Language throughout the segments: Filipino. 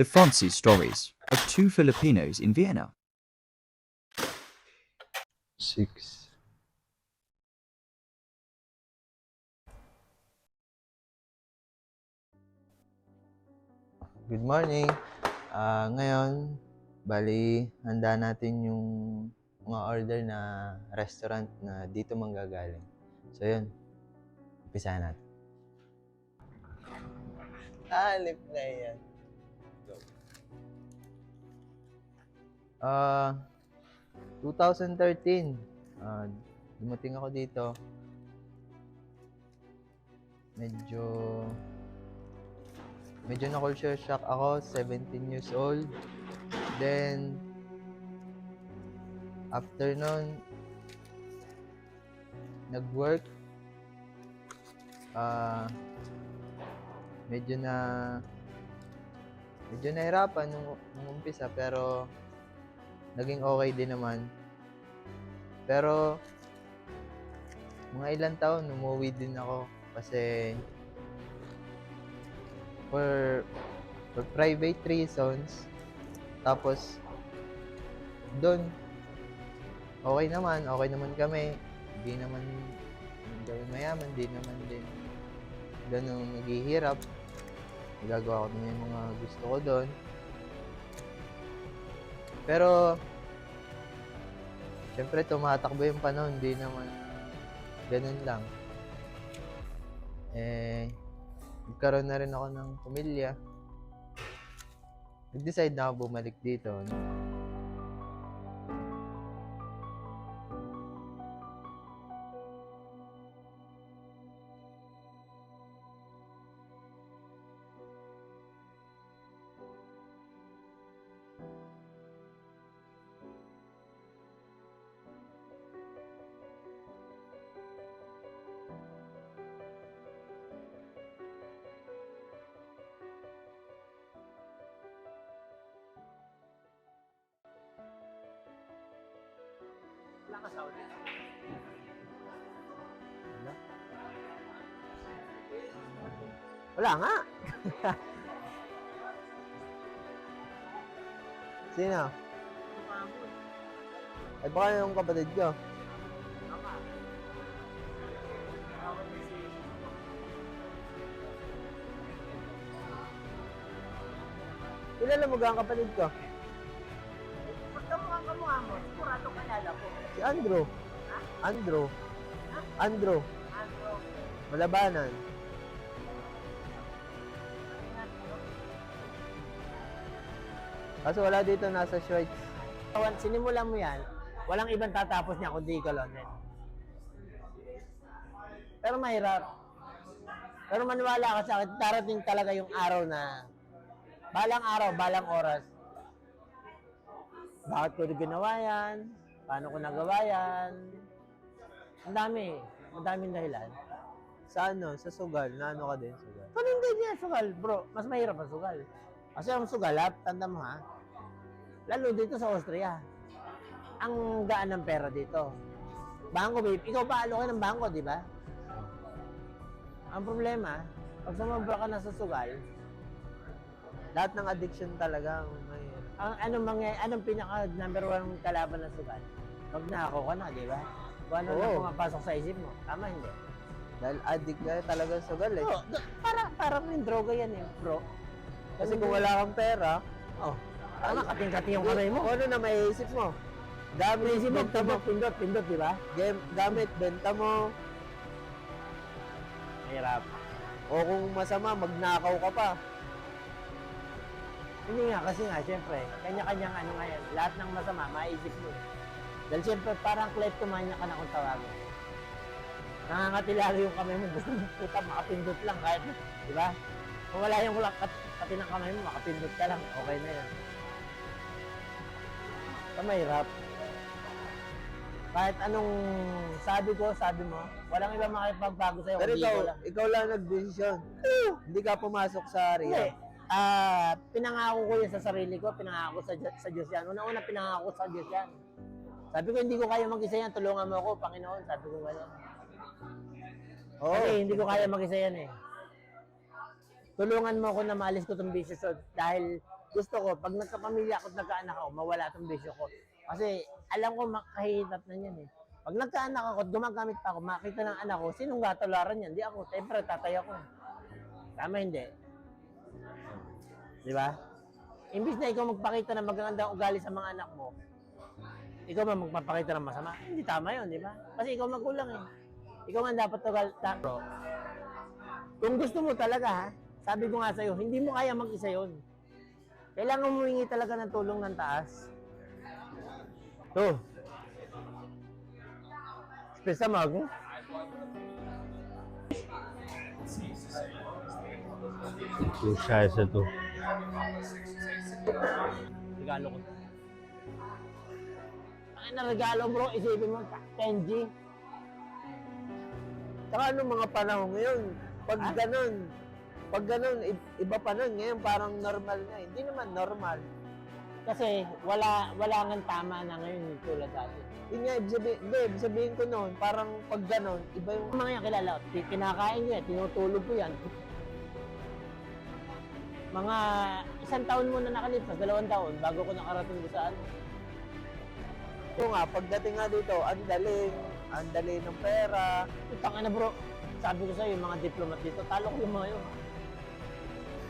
The Francis stories of two Filipinos in Vienna. Six. Good morning. Ah, ngayon, bali, handa natin yung mga order na restaurant na dito manggagaling. So, yun. Umpisa natin. Alip na yan. Ah, 2013. Ah, dumating ako dito. Medyo medyo na culture shock ako, 17 years old. Then after nun nag-work ah medyo na medyo nahirapan nung, nung umpisa pero naging okay din naman. Pero mga ilang taon umuwi din ako kasi for for private reasons tapos doon okay naman okay naman kami. Hindi naman gawin mayaman hindi naman din ganun naghihirap nagagawa ko naman yung mga gusto ko doon pero syempre tumatakbo yung panahon hindi naman ganun lang eh nagkaroon na rin ako ng pamilya. Nag-decide na ako bumalik dito. Wala nga. Sino? Ay baka yung kapatid ko. Kilala mo ga ang kapatid ko? Si Andrew. Andrew. Andrew. Malabanan. Kaso wala dito, nasa Schweiz. Sinimulan mo yan, walang ibang tatapos niya kundi ikaw din. Pero mahirap. Pero maniwala ka sa akin, darating talaga yung araw na balang araw, balang oras. Bakit ko ginawa yan? Paano ko nagawa yan? Ang dami. Ang daming dahilan. Sa ano? Sa Sugal. Na ano ka din, Sugal. Pero hindi niya sugal, bro. Mas mahirap ang sugal. Kasi ang sugal, ha, tanda mo ha, lalo dito sa Austria, ang gaan ng pera dito. Bangko, babe. Ikaw pa alo ka ng bangko, di ba? Ang problema, pag sumobra ka na sa sugal, Lahat ng addiction talaga. May... ang anong mga anong pinaka number one kalaban ng sugal? Pag nakakuha ka na, di ba? Kung ano na Oo. pumapasok sa isip mo. Tama, hindi? Dahil addict ka talaga sa Sugal eh. Oo, d- para, parang yung droga yan eh, bro. Kasi kung wala kang pera, Oh, tama, kating-kating yung kamay mo. kung ano na maisip mo? Gamit, Isip mo, benta mo. pindot, pindot, pindot, di ba? Game, gamit, benta mo. Mahirap. O kung masama, magnakaw ka pa. Hindi nga, kasi nga, syempre, kanya-kanyang ano nga yan. Lahat ng masama, maisip mo. eh. Dahil syempre, parang kleptomania ka na kung tawagin. Nangangatilalo yung kamay mo. Gusto mo, puta, makapindot lang kahit, di ba? Kung wala yung kat pati ng kamay mo, makapindot ka lang, okay na yun. Ito mahirap. Kahit anong sabi ko, sabi mo, walang ibang makipagbago sa'yo. Pero kundi ikaw, lang. ikaw lang nagdesisyon. Hindi ka pumasok sa Hindi. Ah, pinangako ko yun sa sarili ko, pinangako sa, sa Diyos yan. Una-una, pinangako sa Diyos yan. Sabi ko, hindi ko kaya mag-isa yan, tulungan mo ako, Panginoon. Sabi ko gano'n. Oo. Kasi hindi ko kaya mag-isa yan eh. Tulungan mo ako na maalis ko itong business ko dahil gusto ko, pag nagkapamilya ako at nagkaanak ako, mawala itong bisyo ko. Kasi alam ko makahitat na yan eh. Pag nagkaanak ako, at gumagamit pa ako, makita ng anak ko, sinong gatularan yan? Di ako. Siyempre, tatay ako. Tama hindi? Di ba? Imbis na ikaw magpakita ng magandang ugali sa mga anak mo, ikaw ba magpapakita ng masama? Hindi tama yun, di ba? Kasi ikaw magulang eh. Ikaw man dapat ugal... Ta- bro, kung gusto mo talaga ha, sabi ko nga sa'yo, hindi mo kaya mag-isa yun. Kailangan mo humingi talaga ng tulong ng taas. To. Spesa mag. Yung size na to. Regalo ko. Ay na regalo bro, isipin mo, 10G. Saka ano mga panahon ngayon, pag Ah? ganun, pag ganun, iba pa nun. Ngayon parang normal na. Hindi naman normal. Kasi wala wala nga tama na ngayon yung tulad dati. Yun nga, ibig sabihin, hindi, ibig sabihin ko noon, parang pag ganun, iba yung mga yan kilala, ko, kinakain ko yan, tinutulog ko yan. Mga isang taon muna nakalipas, dalawang taon, bago ko nakarating doon sa ano. ito nga, pagdating nga dito, ang daling, ang dali ng pera. Utang na bro, sabi ko sa'yo, yung mga diplomat dito, talo ko yung mga yun.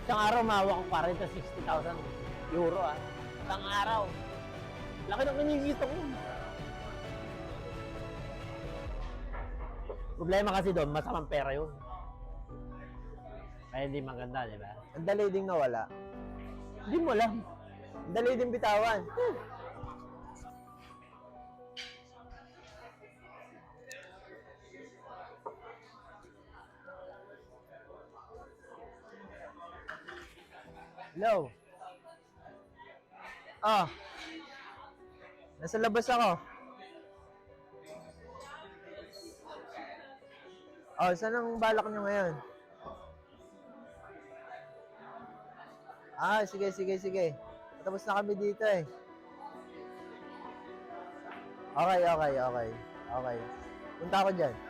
Isang araw, mahawa ko 40 60,000 euro ah. Isang araw. Laki ng kinikita ko. Problema kasi doon, masamang pera yun. Kaya hindi maganda, di ba? Ang dali ding nawala. Hindi mo alam. Ang dali din bitawan. Hello. Ah. Nasa labas ako. Oh, saan ang balak nyo ngayon? Ah, sige, sige, sige. Tapos na kami dito eh. Okay, okay, okay. Okay. Punta ako dyan.